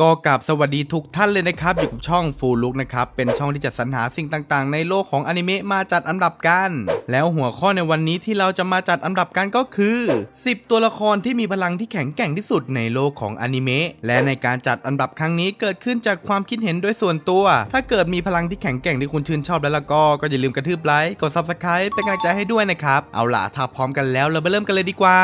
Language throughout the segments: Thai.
ก็กราบสวัสดีทุกท่านเลยนะครับ อยู่กับช่องฟูลุกนะครับ เป็นช่องที่จะสรรหาสิ่งต่างๆ ในโลกของอนิเมะมาจัดอันดับกัน แล้วหัวข้อในวันนี้ที่เราจะมาจัดอันดับกันก็คือ 10 ตัวละครที่มีพลังที่แข็งแกร่งที่สุดในโลกของอนิเมะและในการจัดอันดับครั้งนี้เกิดขึ้นจากความคิดเห็นโดยส่วนตัว ถ้าเกิดมีพลังที่แข็งแกร่งที่คุณชื่นชอบแล้วล่ะก็ก็อย่าลืมกระทืบไลค์กด subscribe เป็นกำลังใจให้ด้วยนะครับเอาล่ะถ้าพร้อมกันแล้วเราไปเริ่มกันเลยดีกว่า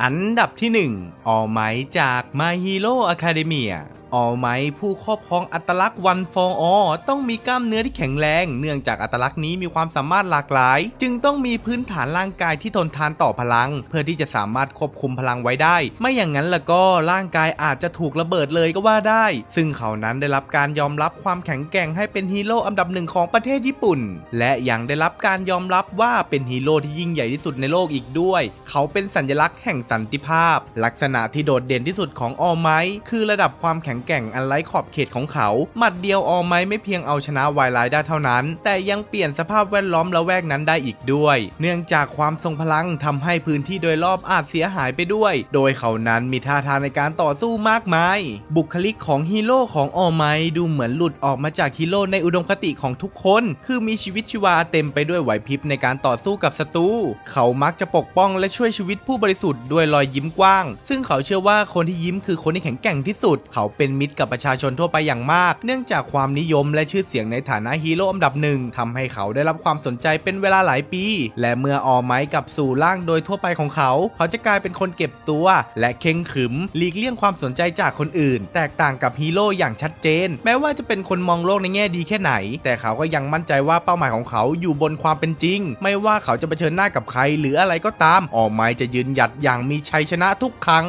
อันดับที่ 1 ออไมจาก My Hero Academia ออไมผู้ครอบครองอัตลักษณ์ One for All ต้องมีกล้ามเนื้อที่แข็งแรง เนื่องจากอัตลักษณ์นี้มีความสามารถหลากหลาย จึงต้องมีพื้นฐานร่างกายที่ทนทานต่อพลัง เพื่อที่จะสามารถควบคุมพลังไว้ได้ ไม่อย่างนั้นแล้วก็ร่างกายอาจจะถูกระเบิดเลยก็ว่าได้ ซึ่งเขานั้นได้รับการยอมรับความแข็งแกร่งให้เป็นฮีโร่อันดับหนึ่งของประเทศญี่ปุ่น และยังได้รับการยอมรับว่าเป็นฮีโร่ที่ยิ่งใหญ่ที่สุดในโลกอีกด้วย เขาเป็นสัญลักษณ์แห่งสันติภาพ ลักษณะที่โดดเด่นที่สุดของออไมคือระดับความแข็งแกร่งอันไร้ขอบเขตของเขา หมัดเดียวออไมไม่เพียงเอาชนะไวไลได้เท่านั้น แต่ยังเปลี่ยนสภาพแวดล้อมละแวกนั้นได้อีกด้วย เนื่องจากความทรงพลังทำให้พื้นที่โดยรอบอาจเสียหายไปด้วย โดยเขานั้นมีท่าทางในการต่อสู้มากมาย บุคลิกของฮีโร่ของออไมดูเหมือนหลุดออกมาจากฮีโร่ในอุดมคติของทุกคน คือมีชีวิตชีวาเต็มไปด้วยไหวพริบในการต่อสู้กับศัตรู เขามักจะปกป้องและช่วยชีวิตผู้บริสุทธิ์ด้วยรอยยิ้มกว้าง ซึ่งเขาเชื่อว่าคนที่ยิ้มคือคนที่แข็งแกร่งที่สุด เขาเป็นมิตรกับประชาชนทั่วไปอย่างมาก เนื่องจากความนิยมและชื่อเสียงในฐานะฮีโร่อันดับหนึ่งทำให้เขาได้รับความสนใจเป็นเวลาหลายปี และเมื่อออไม้กับสู่ร่างโดยทั่วไปของเขา เขาจะกลายเป็นคนเก็บตัว และเข่งขึมหลีกเลี่ยงความสนใจจากคนอื่น แตกต่างกับฮีโร่อย่างชัดเจน แม้ว่าจะเป็นคนมองโลกในแง่ดีแค่ไหน แต่เขาก็ยังมั่นใจว่าเป้าหมายของเขาอยู่บนความเป็นจริง ไม่ว่าเขาจะเผชิญหน้ากับใครหรืออะไรก็ตามออไม้จะยืนหยัดอย่างมีชัยชนะทุกครั้ง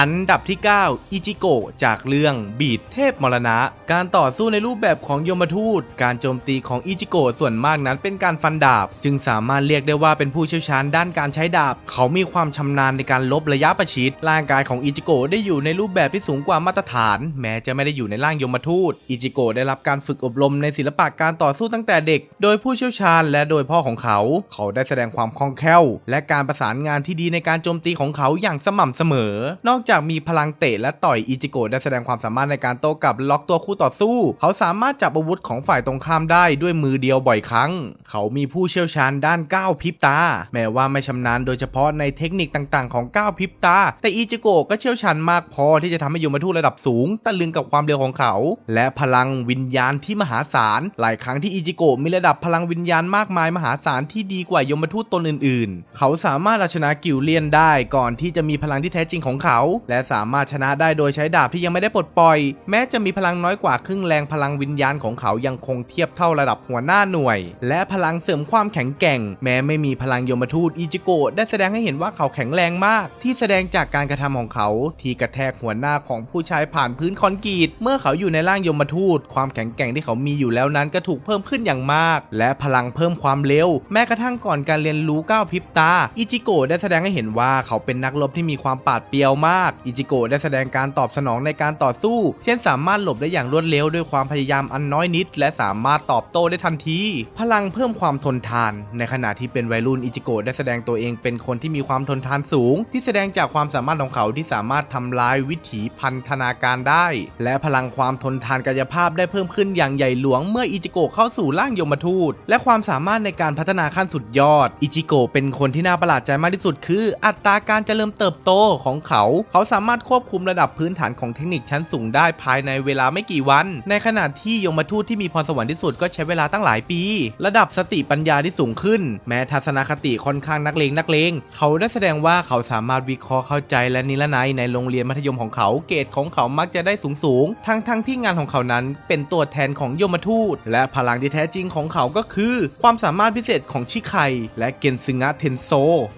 อันดับที่ 9 อิจิโกะจากเรื่องบีดเทพมรณะ การต่อสู้ในรูปแบบของโยมทูต การโจมตีของอิจิโกะส่วนมากนั้นเป็นการฟันดาบ จึงสามารถเรียกได้ว่าเป็นผู้เชี่ยวชาญด้านการใช้ดาบ เขามีความชำนาญในการลบระยะประชิด ร่างกายของอิจิโกะได้อยู่ในรูปแบบที่สูงกว่ามาตรฐาน แม้จะไม่ได้อยู่ในร่างยมทูต อิจิโกะได้รับการฝึกอบรมในศิลปะการต่อสู้ตั้งแต่เด็ก โดยผู้เชี่ยวชาญและโดยพ่อของเขา เขาได้แสดงความคล่องแคล่ว และการประสานงานที่ดีในการโจมตีของเขาอย่างสม่ำเสมอ นอกจากมีพลังเตะและต่อยอิจิโกะได้แสดงความสามารถในการโต้กลับล็อกตัวคู่ต่อสู้ เขาสามารถจับอาวุธของฝ่ายตรงข้ามได้ด้วยมือเดียวบ่อยครั้ง เขามีผู้เชี่ยวชาญด้านก้าวพริบตา แม้ว่าไม่ชำนาญโดยเฉพาะในเทคนิคต่างๆของก้าวพริบตา แต่อิจิโกะก็เชี่ยวชาญมากพอที่จะทำให้ยมทูตระดับสูงตะลึงกับความเร็วของเขา และพลังวิญญาณที่มหาศาล หลายครั้งที่อิจิโกะมีระดับพลังวิญญาณมากมายมหาศาลที่ดีกว่ายมทูตตนอื่น ๆ เขาสามารถเอาชนะกิลเลียนได้ก่อนที่จะมีพลังที่แท้จริงของเขาและสามารถชนะได้โดยใช้ดาบที่ยังไม่ได้ปลดปล่อย แม้จะมีพลังน้อยกว่าครึ่งแรงพลังวิญญาณของเขายังคงเทียบเท่าระดับหัวหน้าหน่วย และพลังเสริมความแข็งแกร่ง แม้ไม่มีพลังยมทูตอิจิโกะได้แสดงให้เห็นว่าเขาแข็งแรงมาก ที่แสดงจากการกระทำของเขา ที่กระแทกหัวหน้าของผู้ชายผ่านพื้นคอนกรีต เมื่อเขาอยู่ในร่างยมทูต ความแข็งแกร่งที่เขามีอยู่แล้วนั้นก็ถูกเพิ่มขึ้นอย่างมาก และพลังเพิ่มความเร็ว แม้กระทั่งก่อนการเรียนรู้ก้าวพิบตาอิจิโกะได้แสดงให้เห็นว่าเขาเป็นนักรบที่มีความปาดเปรียวมากอิจิโกะได้แสดงการตอบสนองในการต่อสู้ เช่นสามารถหลบได้อย่างรวดเร็วด้วยความพยายามอันน้อยนิด และสามารถตอบโต้ได้ทันที พลังเพิ่มความทนทาน ในขณะที่เป็นวัยรุ่นอิจิโกะได้แสดงตัวเองเป็นคนที่มีความทนทานสูง ที่แสดงจากความสามารถของเขาที่สามารถทำลายวิถีพันธนาการได้ และพลังความทนทานกายภาพได้เพิ่มขึ้นอย่างใหญ่หลวงเมื่ออิจิโกะเข้าสู่ร่างยมทูต และความสามารถในการพัฒนาขั้นสุดยอด อิจิโกะเป็นคนที่น่าประหลาดใจมากที่สุดคือ อัตราการเจริญเติบโตของเขาเขาสามารถควบคุมระดับพื้นฐานของเทคนิคชั้นสูงได้ภายในเวลาไม่กี่วัน ในขณะที่ยมทูตที่มีพรสวรรค์ที่สุดก็ใช้เวลาตั้งหลายปี ระดับสติปัญญาที่สูงขึ้น แม้ทัศนคติค่อนข้างนักเลงนักเลง เขาได้แสดงว่าเขาสามารถวิเคราะห์เข้าใจและนิรนัยในโรงเรียนมัธยมของเขาเกรดของเขามักจะได้สูงสูงๆทั้งทั้งที่งานของเขานั้นเป็นตัวแทนของยมทูต และพลังที่แท้จริงของเขาก็คือ ความสามารถพิเศษของชิไคและเกนซึงะเทนโซ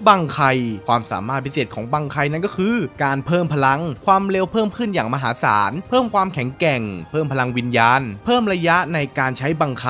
บังไคความสามารถพิเศษของบังไคนั้นก็คือ การเพิ่มพลัง ความเร็วเพิ่มขึ้นอย่างมหาศาล เพิ่มความแข็งแกร่ง เพิ่มพลังวิญญาณ เพิ่มระยะในการใช้บังไค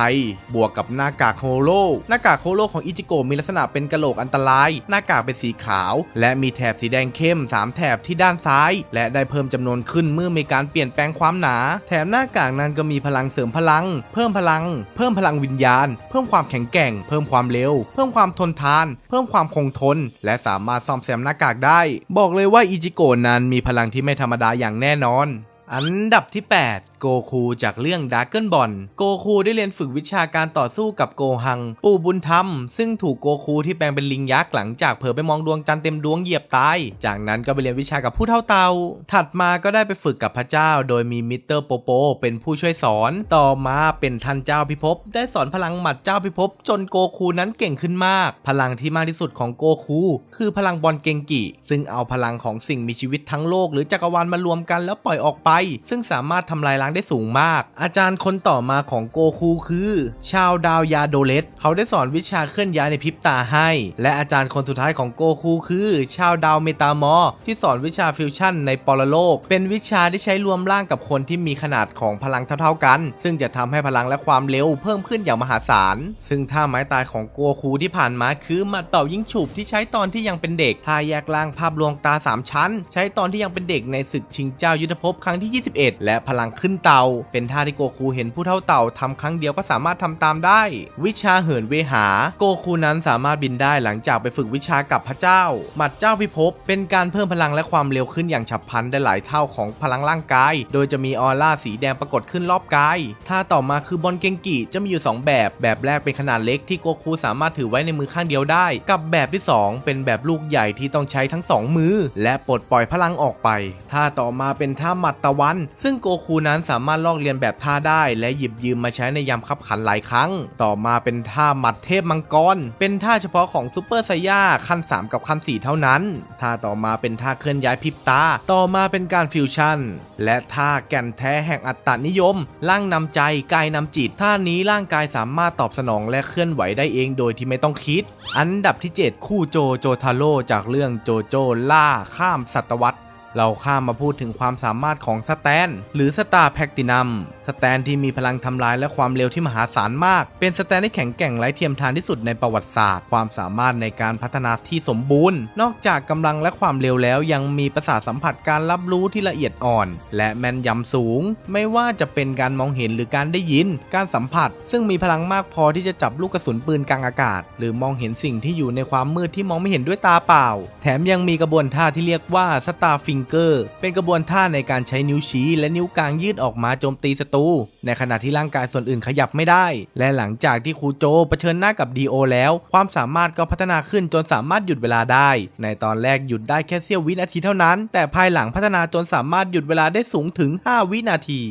บวกกับหน้ากากโฮโลหน้ากากโฮโลของอิจิโกะมีลักษณะเป็นกะโหลกอันตราย หน้ากากเป็นสีขาว และมีแถบสีแดงเข้ม 3 แถบที่ด้านซ้าย และได้เพิ่มจำนวนขึ้นเมื่อมีการเปลี่ยนแปลงความหนา แถมหน้ากากนั้นก็มีพลังเสริมพลัง เพิ่มพลัง เพิ่มพลังวิญญาณ เพิ่มความแข็งแกร่ง เพิ่มความเร็ว เพิ่มความทนทาน เพิ่มความคงทน และสามารถซ่อมแซมหน้ากากได้ บอกเลยว่าอิจิโกะนั้นมีพลังที่ไม่ธรรมดาอย่างแน่นอน อันดับที่ 8โกคูจากเรื่องด r a กเกิลบอลโกคูได้เรียนฝึกวิชาการต่อสู้กับโกหัง ปู่บุญธรรม ซึ่งถูกโกคูที่แปลงเป็นลิงยักษ์หลังจากเผลอไปมองดวงจันทร์เต็มดวงเหยียบตาย จากนั้นก็ไปเรียนวิชากับผู้เท่าเตา ถัดมาก็ได้ไปฝึกกับพระเจ้า โดยมีมิสเตอร์โปโป เป็นผู้ช่วยสอน ต่อมาเป็นท่านเจ้าพิภพได้สอนพลังหมัดเจ้าพิภพจนโกคูนั้นเก่งขึ้นมาก พลังที่มากที่สุดของโกคูคือพลังบอลเกงกิซึ่งเอาพลังของสิ่งมีชีวิตทั้งโลก หรือจักรวาลมารวมกันแล้วปล่อยออกไป ซึ่งสามารถทำลายล้างได้สูงมาก อาจารย์คนต่อมาของโกคูคือ ชาวดาวยาโดเลตเขาได้สอนวิชาเคลื่อนย้ายในพริบตาให้ และอาจารย์คนสุดท้ายของโกคูคือ ชาวดาวเมตามอที่สอนวิชาฟิวชั่นในปรโลก เป็นวิชาที่ใช้รวมร่างกับคนที่มีขนาดของพลังเท่าๆกัน ซึ่งจะทำให้พลังและความเร็วเพิ่มขึ้นอย่างมหาศาล ซึ่งท่าไม้ตายของโกคูที่ผ่านมาคือหมัดเป่ายิงฉุบที่ใช้ตอนที่ยังเป็นเด็กท่าแยกล่างภาพลวงตา 3 ชั้น ใช้ตอนที่ยังเป็นเด็กในศึกชิงเจ้ายุทธภพครั้งที่ 21 และพลังขึ้นเตาเป็นท่าที่โกคูเห็นผู้เท่าเต่าทำครั้งเดียวก็สามารถทำตามได้ วิชาเหินเวหา โกคูนั้นสามารถบินได้หลังจากไปฝึกวิชากับพระเจ้า หมัดเจ้าพิภพเป็นการเพิ่มพลังและความเร็วขึ้นอย่างฉับพลันได้หลายเท่าของพลังร่างกาย โดยจะมีออร่าสีแดงปรากฏขึ้นรอบกาย ท่าต่อมาคือบอลเกงกิจะมีอยู่ 2 แบบ แบบแรกเป็นขนาดเล็กที่โกคูสามารถถือไว้ในมือข้างเดียวได้ กับแบบที่ 2 เป็นแบบลูกใหญ่ที่ต้องใช้ทั้ง 2 มือ และปลดปล่อยพลังออกไป ท่าต่อมาเป็นท่าหมัดตะวัน ซึ่งโกคูนั้นสามารถลอกเลียนแบบท่าได้และหยิบยืมมาใช้ในยามขับขันหลายครั้ง ต่อมาเป็นท่าหมัดเทพมังกร เป็นท่าเฉพาะของซูเปอร์ไซย่าขั้น 3 กับขั้น 4 เท่านั้น ท่าต่อมาเป็นท่าเคลื่อนย้ายพริบตา ต่อมาเป็นการฟิวชั่น และท่าแก่นแท้แห่งอัตตานิยม ร่างนำใจกายนำจิต ท่านี้ร่างกายสามารถตอบสนองและเคลื่อนไหวได้เองโดยที่ไม่ต้องคิด อันดับที่ 7 คู่โจโจทาโร่จากเรื่องโจโจล่าข้ามศตวรรษ เราข้ามมาพูดถึงความสามารถของสแตน หรือสตาร์แพคตินัม สแตนที่มีพลังทำลายและความเร็วที่มหาศาลมาก เป็นสแตนที่แข็งแกร่งไร้เทียมทานที่สุดในประวัติศาสตร์ ความสามารถในการพัฒนาที่สมบูรณ์ นอกจากกำลังและความเร็วแล้วยังมีประสาทสัมผัสการรับรู้ที่ละเอียดอ่อน และแม่นยำสูง ไม่ว่าจะเป็นการมองเห็นหรือการได้ยิน การสัมผัส ซึ่งมีพลังมากพอที่จะจับลูกกระสุนปืนกลางอากาศ หรือมองเห็นสิ่งที่อยู่ในความมืดที่มองไม่เห็นด้วยตาเปล่า แถมยังมีกระบวนท่าที่เรียกว่าสตาร์ฟิงเกอร์ เป็นกระบวนท่าในการใช้นิ้วชี้ และนิ้วกลางยืดออกมาโจมตีศัตรูในขณะที่ร่างกายส่วนอื่นขยับไม่ได้ และหลังจากที่ครูโจเผชิญหน้ากับดีโอแล้ว ความสามารถก็พัฒนาขึ้นจนสามารถหยุดเวลาได้ ในตอนแรกหยุดได้แค่เสี้ยววินาทีเท่านั้น แต่ภายหลังพัฒนาจนสามารถหยุดเวลาได้สูงถึง 5 วินาที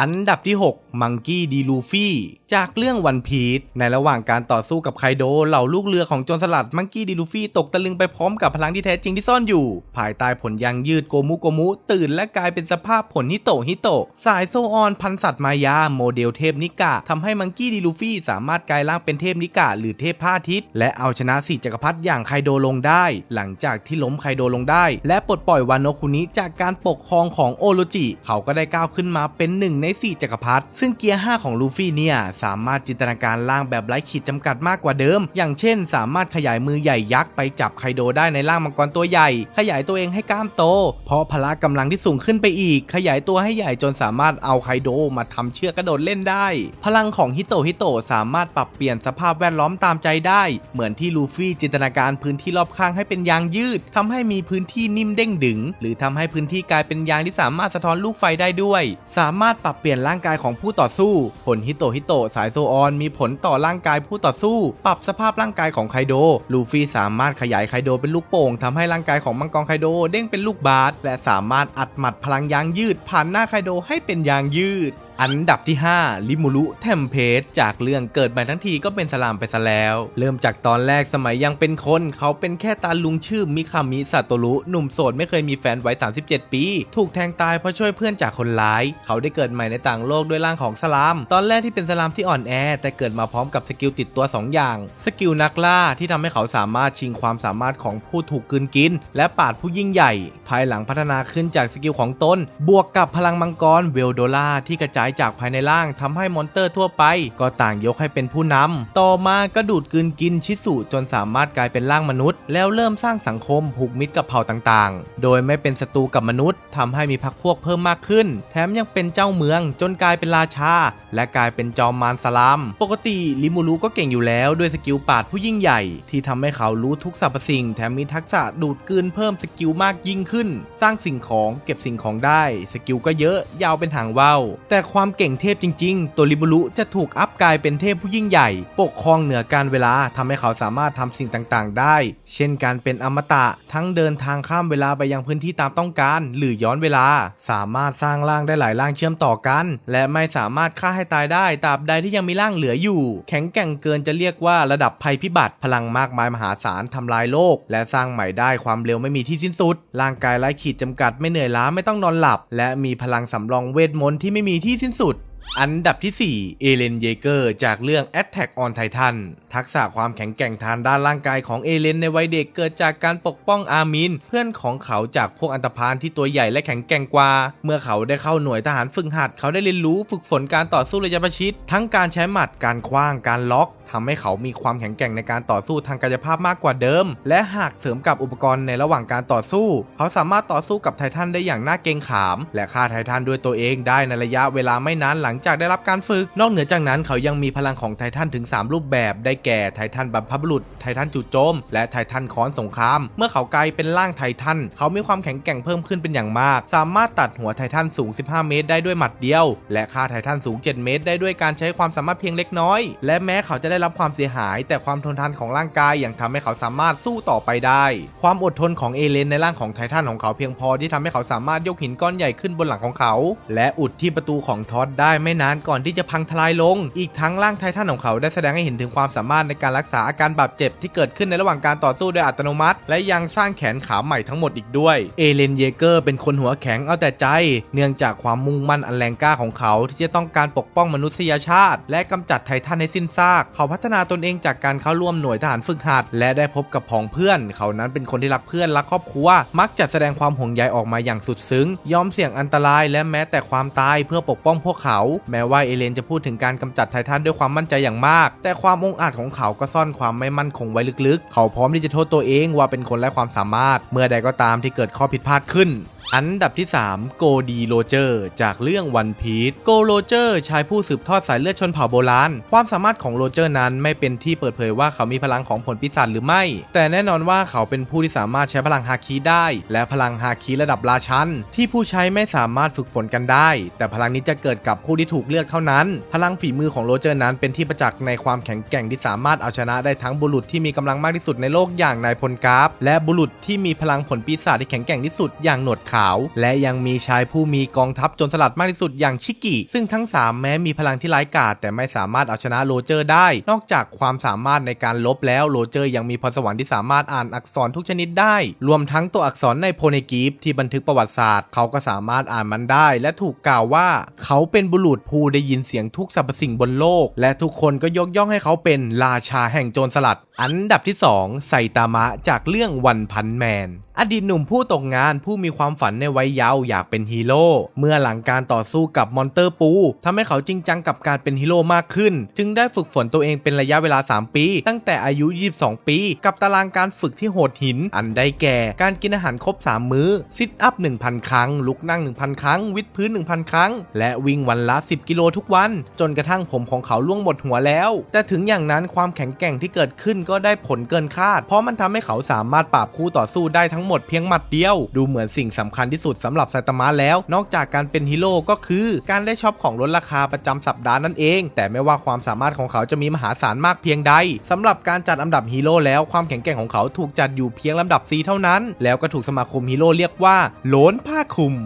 อันดับที่ 6 มังกี้ดีลูฟี่จากเรื่องวันพีชในระหว่างการต่อสู้กับไคโดเหล่าลูกเรือของโจรสลัดมังกี้ดีลูฟี่ตกตะลึงไปพร้อมกับพลังที่แท้จริงที่ซ่อนอยู่ ภายใต้ผลยางยืดโกมุโกมุ ตื่นและกลายเป็นสภาพผลฮิโตฮิโตสายโซออนพันสัตว์มายาโมเดลเทพนิกะทำให้มังกี้ดีลูฟี่สามารถกลายร่างเป็นเทพนิกะหรือเทพพระอาทิตย์และเอาชนะสี่จักรพรรดิอย่างไคโดลงได้ หลังจากที่ล้มไคโดลงได้ และปลดปล่อยวานโนคุนิจากการปกครองของโอโรจิ เขาก็ได้ก้าวขึ้นมาเป็นหนึ่งในสี่จักรพรรดิซึ่งเกียร์ 5 ของลูฟี่เนี่ย สามารถจินตนาการร่างแบบไร้ขีดจำกัดมากกว่าเดิม อย่างเช่น สามารถขยายมือใหญ่ยักษ์ไปจับไคโดได้ในร่างมังกรตัวใหญ่ ขยายตัวเองให้กล้ามโต เพราะพละกำลังที่สูงขึ้นไปอีก ขยายตัวให้ใหญ่จนสามารถเอาไคโดมาทำเชือกกระโดดเล่นได้ พลังของฮิโตะฮิโตะสามารถปรับเปลี่ยนสภาพแวดล้อมตามใจได้ เหมือนที่ลูฟี่จินตนาการพื้นที่รอบข้างให้เป็นยางยืดทำให้มีพื้นที่นิ่มเด้งดึง หรือทำให้พื้นที่กลายเป็นยางที่สามารถสะท้อนลูกไฟได้ด้วย สามารถปรับเปลี่ยนร่างกายของผู้ต่อสู้ ผลฮิโตฮิโตสายโซออนมีผลต่อร่างกายผู้ต่อสู้ ปรับสภาพร่างกายของไคโด ลูฟี่สามารถขยายไคโดเป็นลูกโป่งทำให้ร่างกายของมังกรไคโดเด้งเป็นลูกบาสและสามารถอัดหมัดพลังยางยืดผ่านหน้าไคโดให้เป็นยางยืด อันดับที่ 5 ลิมูรุเทมเพสจากเรื่องเกิดมาทั้งทีก็เป็นสลามไปซะแล้ว เริ่มจากตอนแรกสมัยยังเป็นคน เขาเป็นแค่ตาลุงชื่อมิคามิซาโตรุหนุ่มโสดไม่เคยมีแฟนไว้37 ปี ถูกแทงตายเพราะช่วยเพื่อนจากคนร้าย เขาได้เกิดใหม่ในต่างโลกด้วยร่างของสลาม ตอนแรกที่เป็นสลามที่อ่อนแอ แต่เกิดมาพร้อมกับสกิลติดตัว 2 อย่าง สกิลนักล่าที่ทำให้เขาสามารถชิงความสามารถของผู้ถูกกืนกิน และปราดผู้ยิ่งใหญ่ ภายหลังพัฒนาขึ้นจากสกิลของตน บวกกับพลังมังกรเวลโดล่าที่กระจายจากภายในร่างทำให้มอนเตอร์ทั่วไป ก็ต่างยกให้เป็นผู้นำต่อมาก็ดูดกลืนกินชิสุจนสามารถกลายเป็นร่างมนุษย์ แล้วเริ่มสร้างสังคมผูกมิตรกับเผ่าต่างๆ โดยไม่เป็นศัตรูกับมนุษย์ทำให้มีพรรคพวกเพิ่มมากขึ้น แถมยังเป็นเจ้าเมืองจนกลายเป็นราชา และกลายเป็นจอมมารสลาม ปกติลิมูรุก็เก่งอยู่แล้วด้วยสกิลปาดผู้ยิ่งใหญ่ ที่ทำให้เขารู้ทุกสรรพสิ่ง แถมมีทักษะดูดกลืนเพิ่มสกิลมากยิ่งขึ้น สร้างสิ่งของเก็บสิ่งของได้ สกิลก็เยอะยาวเป็นหางว่าวแต่ความความเก่งเทพจริง ๆ ตัวลิมูรุจะถูกอัพกลายเป็นเทพผู้ยิ่งใหญ่ ปกครองเหนือการเวลาทำให้เขาสามารถทำสิ่งต่างๆ ได้ เช่นการเป็นอมตะทั้งเดินทางข้ามเวลาไปยังพื้นที่ตามต้องการ หรือย้อนเวลา สามารถสร้างร่างได้หลายร่างเชื่อมต่อกัน และไม่สามารถฆ่าให้ตายได้ตราบใดที่ยังมีร่างเหลืออยู่ แข็งแกร่งเกินจะเรียกว่าระดับภัยพิบัติพลังมากมายมหาศาลทำลายโลก และสร้างใหม่ได้ความเร็วไม่มีที่สิ้นสุด ร่างกายไร้ขีดจำกัดไม่เหนื่อยล้าไม่ต้องนอนหลับ และมีพลังสำรองเวทมนต์ที่ไม่มีที่สิ้นสุด อันดับที่ 4 เอเลนเยเกอร์จากเรื่อง Attack on Titan ทักษะความแข็งแกร่งทางด้านร่างกายของเอเลนในวัยเด็กเกิดจากการปกป้องอามิน เพื่อนของเขาจากพวกอันตพานที่ตัวใหญ่และแข็งแกร่งกว่า เมื่อเขาได้เข้าหน่วยทหารฝึกหัด เขาได้เรียนรู้ฝึกฝนการต่อสู้ระยะประชิด ทั้งการใช้หมัดการคว้างการล็อกทำให้เขามีความแข็งแกร่งในการต่อสู้ทางกายภาพมากกว่าเดิม และหากเสริมกับอุปกรณ์ในระหว่างการต่อสู้ เขาสามารถต่อสู้กับไททันได้อย่างน่าเกรงขาม และฆ่าไททันด้วยตัวเองได้ในระยะเวลาไม่นานหลังังจากได้รับการฝึก นอกเหนือจากนั้นเขายังมีพลังของไททันถึง 3 รูปแบบได้แก่ไททันบัมพบุรุษ ไททันจู่โจม และไททันค้อนสงคราม เมื่อเขากลายเป็นร่างไททัน เขามีความแข็งแกร่งเพิ่มขึ้นเป็นอย่างมาก สามารถตัดหัวไททันสูง 15 เมตร ได้ด้วยหมัดเดียว และฆ่าไททันสูง 7 เมตร ได้ด้วยการใช้ความสามารถเพียงเล็กน้อย และแม้เขาจะได้รับความเสียหาย แต่ความทนทานของร่างกายยังทำให้เขาสามารถสู้ต่อไปได้ ความอดทนของเอเลนในร่างของไททันของเขาเพียงพอที่ทำให้เขาสามารถยกหินก้อนใหญ่ขึ้นบนหลังของเขา และอุดที่ประตูของทอดได้ไม่นานก่อนที่จะพังทลายลง อีกทั้งร่างไททันของเขาได้แสดงให้เห็นถึงความสามารถในการรักษาอาการบาดเจ็บที่เกิดขึ้นในระหว่างการต่อสู้โดยอัตโนมัติ และยังสร้างแขนขาใหม่ทั้งหมดอีกด้วย เอเลนเยเกอร์เป็นคนหัวแข็งเอาแต่ใจ เนื่องจากความมุ่งมั่นอันแรงกล้าของเขาที่จะต้องการปกป้องมนุษยชาติ และกำจัดไททันให้สิ้นซาก เขาพัฒนาตนเองจากการเข้าร่วมหน่วยทหารฝึกหัด และได้พบกับพ้องเพื่อน เขานั้นเป็นคนที่รักเพื่อนรักครอบครัว มักจะแสดงความห่วงใยออกมาอย่างสุดซึ้ง ยอมเสี่ยงอันตราย และแม้แต่ความตายเพื่อปกป้องพวกเขาแม้ว่าเอเลนจะพูดถึงการกำจัดไททันด้วยความมั่นใจอย่างมาก แต่ความองอาจของเขาก็ซ่อนความไม่มั่นคงไว้ลึกๆ เขาพร้อมที่จะโทษตัวเองว่าเป็นคนไร้ความสามารถ เมื่อใดก็ตามที่เกิดข้อผิดพลาดขึ้น อันดับที่ 3 โกดีโรเจอร์จากเรื่องวันพีชโกโรเจอร์ชายผู้สืบทอดสายเลือดชนเผ่าโบราณ ความสามารถของโรเจอร์นั้นไม่เป็นที่เปิดเผยว่าเขามีพลังของผลปีศาจหรือไม่ แต่แน่นอนว่าเขาเป็นผู้ที่สามารถใช้พลังฮาคิได้ และพลังฮาคิระดับราชัน ที่ผู้ใช้ไม่สามารถฝึกฝนกันได้ แต่พลังนี้จะเกิดกับผู้ที่ถูกเลือกเท่านั้น พลังฝีมือของโรเจอร์นั้นเป็นที่ประจักษ์ในความแข็งแกร่งที่สามารถเอาชนะได้ทั้งบุรุษที่มีกำลังมากที่สุดในโลกอย่างนายพลกราฟ และบุรุษที่มีพลังผลปีศาจที่แข็งแกร่งที่สุดอย่างหนวดขาว และยังมีชายผู้มีกองทัพโจนสลัดมากที่สุดอย่างชิกิ ซึ่งทั้ง 3 แม้มีพลังที่ร้ายกาจแต่ไม่สามารถเอาชนะโรเจอร์ได้ นอกจากความสามารถในการลบแล้วโรเจอร์ยังมีพรสวรรค์ที่สามารถอ่านอักษรทุกชนิดได้ รวมทั้งตัวอักษรในโพเนกีฟที่บันทึกประวัติศาสตร์ เขาก็สามารถอ่านมันได้ และถูกกล่าวว่า เขาเป็นบุรุษผู้ได้ยินเสียงทุกสรรพสิ่งบนโลก และทุกคนก็ยกย่องให้เขาเป็นราชาแห่งโจรสลัด อันดับที่ 2 ไซตามะจากเรื่องวันพันแมน อดีตหนุ่มผู้ตกงานผู้มีความฝันในวัยเยาว์อยากเป็นฮีโร่ เมื่อหลังการต่อสู้กับมอนเตอร์ปูทำให้เขาจริงจังกับการเป็นฮีโร่มากขึ้น จึงได้ฝึกฝนตัวเองเป็นระยะเวลา 3 ปี ตั้งแต่อายุ 22 ปี กับตารางการฝึกที่โหดหิน อันได้แก่ การกินอาหารครบ 3 มื้อ ซิทอัพ 1,000 ครั้ง ลุกนั่ง 1,000 ครั้ง วิดพื้น 1,000 ครั้ง และวิ่งวันละ 10 กิโลทุกวัน จนกระทั่งผมของเขาล่วงหมดหัวแล้ว แต่ถึงอย่างนั้นความแข็งแกร่งที่เกิดขึ้นก็ได้ผลเกินคาด เพราะมันทำให้เขาสามารถปราบคู่ต่อสู้ได้ทั้งหมดเพียงหมัดเดียว ดูเหมือนสิ่งสำคัญที่สุดสำหรับไซตามะแล้ว นอกจากการเป็นฮีโร่ก็คือการได้ช็อปของลดราคาประจำสัปดาห์นั่นเอง แต่ไม่ว่าความสามารถของเขาจะมีมหาศาลมากเพียงใดสำหรับการจัดอันดับฮีโร่แล้วความแข็งแกร่งของเขาถูกจัดอยู่เพียงลำดับ C เท่านั้น แล้วก็ถูกสมาคมฮีโร่เรียกว่าโหลนผ้าคลุม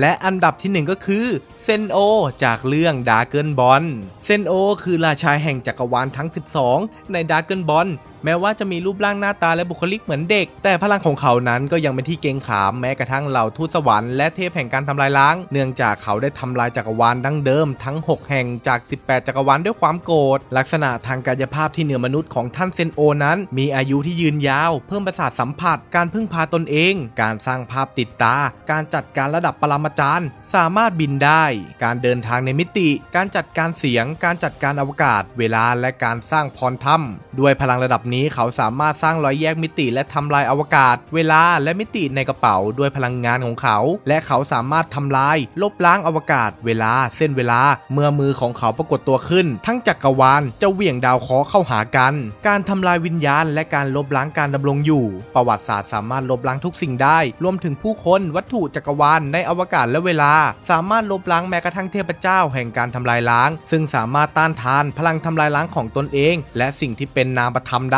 และอันดับที่ 1 ก็คือเซนโอจากเรื่องดาร์เกิลบอลเซนโอคือราชาแห่งจักรวาลทั้ง 12 ในดาร์เกิลบอลแม้ว่าจะมีรูปร่างหน้าตาและบุคลิกเหมือนเด็ก แต่พลังของเขานั้นก็ยังเป็นที่เกรงขามแม้กระทั่งเหล่าทูตสวรรค์และเทพแห่งการทำลายล้าง เนื่องจากเขาได้ทำลายจักรวาลดั้งเดิมทั้ง 6 แห่งจาก 18 จักรวาลด้วยความโกรธลักษณะทางกายภาพที่เหนือมนุษย์ของท่านเซนโอนั้น มีอายุที่ยืนยาว เพิ่มประสาทสัมผัส การพึ่งพาตนเอง การสร้างภาพติดตา การจัดการระดับปรามาจารย์ สามารถบินได้ การเดินทางในมิติ การจัดการเสียง การจัดการอวกาศ เวลาและการสร้างพรถ้ำด้วยพลังระดับนี้เขาสามารถสร้างรอยแยกมิติและทำลายอวกาศ เวลาและมิติในกระเป๋าด้วยพลังงานของเขา และเขาสามารถทำลาย ลบล้างอวกาศ เวลา เส้นเวลา เมื่อมือของเขาปรากฏตัวขึ้น ทั้งจักรวาลจะเหวี่ยงดาวเคราะห์เข้าหากัน การทำลายวิญญาณ และการลบล้างการดำรงอยู่ ประวัติศาสตร์สามารถลบล้างทุกสิ่งได้ รวมถึงผู้คนวัตถุจักรวาลในอวกาศและเวลา สามารถลบล้างแม้กระทั่งเทพเจ้าแห่งการทำลายล้าง ซึ่งสามารถต้านทานพลังทำลายล้างของตนเอง และสิ่งที่เป็นนามธรรมได้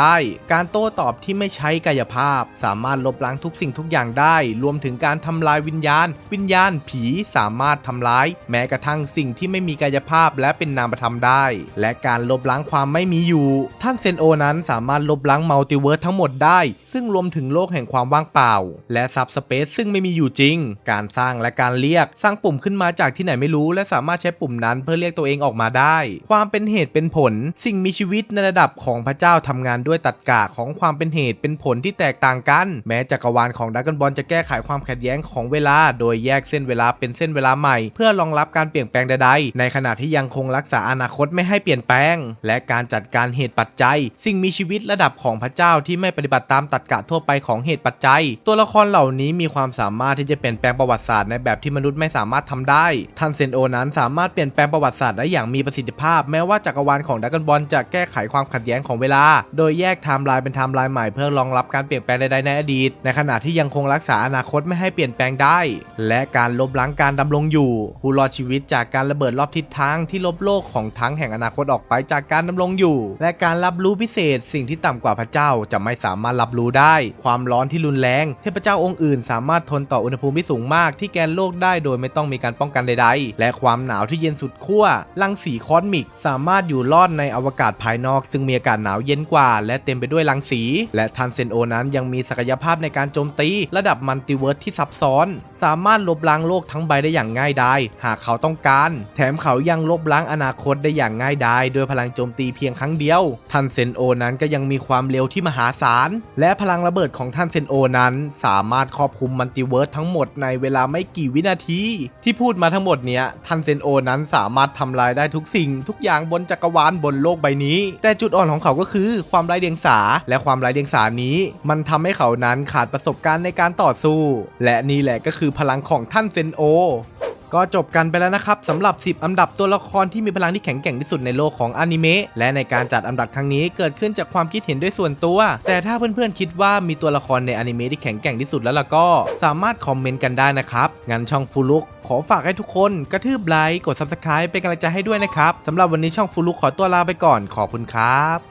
การโต้ตอบที่ไม่ใช้กายภาพ สามารถลบล้างทุกสิ่งทุกอย่างได้ รวมถึงการทำลายวิญญาณ วิญญาณผีสามารถทำร้าย แม้กระทั่งสิ่งที่ไม่มีกายภาพและเป็นนามธรรมได้ และการลบล้างความไม่มีอยู่ ท่านเซนโอนั้นสามารถลบล้างมัลติเวิร์สทั้งหมดได้ ซึ่งรวมถึงโลกแห่งความว่างเปล่า และซับสเปซซึ่งไม่มีอยู่จริง การสร้างและการเรียก สร้างปุ่มขึ้นมาจากที่ไหนไม่รู้ และสามารถใช้ปุ่มนั้นเพื่อเรียกตัวเองออกมาได้ ความเป็นเหตุเป็นผล สิ่งมีชีวิตในระดับของพระเจ้าทำงานด้วยวยตัดกะของความเป็นเหตุเป็นผลที่แตกต่างกัน แม้จักรวาลของดักกันบอลจะแก้ไขความขัดแย้งของเวลา โดยแยกเส้นเวลาเป็นเส้นเวลาใหม่ เพื่อรองรับการเปลี่ยนแปลงใดๆ ในขณะที่ยังคงรักษาอนาคตไม่ให้เปลี่ยนแปลง และการจัดการเหตุปัจจัย สิ่งมีชีวิตระดับของพระเจ้าที่ไม่ปฏิบัติตามตัดกะทั่วไปของเหตุปัจจัย ตัวละครเหล่านี้มีความสามารถที่จะเปลี่ยนแปลงประวัติศาสตร์ในแบบที่มนุษย์ไม่สามารถทำได้ท่านเซนโอนั้นสามารถเปลี่ยนแปลงประวัติศาสตร์ได้อย่างมีประสิทธิภาพ แม้ว่าจักรวาลของดักกันบอลจะแก้ไขความขัดแย้งของเวลา โดยแยกไทม์ไลน์เป็นไทม์ไลน์ใหม่เพื่อรองรับการเปลี่ยนแปลงใดๆในอดีต ในขณะที่ยังคงรักษาอนาคตไม่ให้เปลี่ยนแปลงได้ และการลบล้างการดำรงอยู่ผู้รอดชีวิตจากการระเบิดรอบทิศทางที่ลบโลกของทั้งแห่งอนาคตออกไปจากการดำรงอยู่ และการรับรู้พิเศษ สิ่งที่ต่ำกว่าพระเจ้าจะไม่สามารถรับรู้ได้ ความร้อนที่รุนแรงเทพเจ้าองค์อื่น สามารถทนต่ออุณหภูมิที่สูงมากที่แกนโลกได้โดยไม่ต้องมีการป้องกันใดๆ และความหนาวที่เย็นสุดขั้วรังสีคอสมิก สามารถอยู่รอดในอวกาศภายนอก ซึ่งมีอากาศหนาวเย็นกว่าและและเต็มไปด้วยรังสี และทันเซนโอนั้นยังมีศักยภาพในการโจมตี ระดับมัลติเวิร์สที่ซับซ้อน สามารถลบล้างโลกทั้งใบได้อย่างง่ายดายหากเขาต้องการ แถมเขายังลบล้างอนาคตได้อย่างง่ายดายโดยพลังโจมตีเพียงครั้งเดียว ทันเซนโอนั้นก็ยังมีความเร็วที่มหาศาล และพลังระเบิดของทันเซนโอนั้น สามารถครอบคลุมมัลติเวิร์สทั้งหมดในเวลาไม่กี่วินาที ที่พูดมาทั้งหมดเนี้ยทันเซนโอนั้นสามารถทำลายได้ทุกสิ่ง ทุกอย่างบนจักรวาลบนโลกใบนี้ แต่จุดอ่อนของเขาก็คือความไร้เดียงสา และความไร้เดียงสานี้ มันทำให้เขานั้นขาดประสบการณ์ในการต่อสู้ และนี่แหละก็คือพลังของท่านเซนโอก็จบกันไปแล้วนะครับสำหรับ 10 อันดับตัวละครที่มีพลังที่แข็งแกร่งที่สุดในโลกของอนิเมะและในการจัดอันดับครั้งนี้เกิดขึ้นจากความคิดเห็นด้วยส่วนตัว แต่ถ้าเพื่อนๆคิดว่ามีตัวละครในอนิเมะที่แข็งแกร่งที่สุดแล้วล่ะก็ สามารถคอมเมนต์กันได้นะครับงั้นช่องฟูลุกขอฝากให้ทุกคนกระทืบไลค์กด Subscribe เป็นกำลังใจให้ด้วยนะครับสำหรับวันนี้ช่องฟูลุกขอตัวลาไปก่อนขอบคุณครับ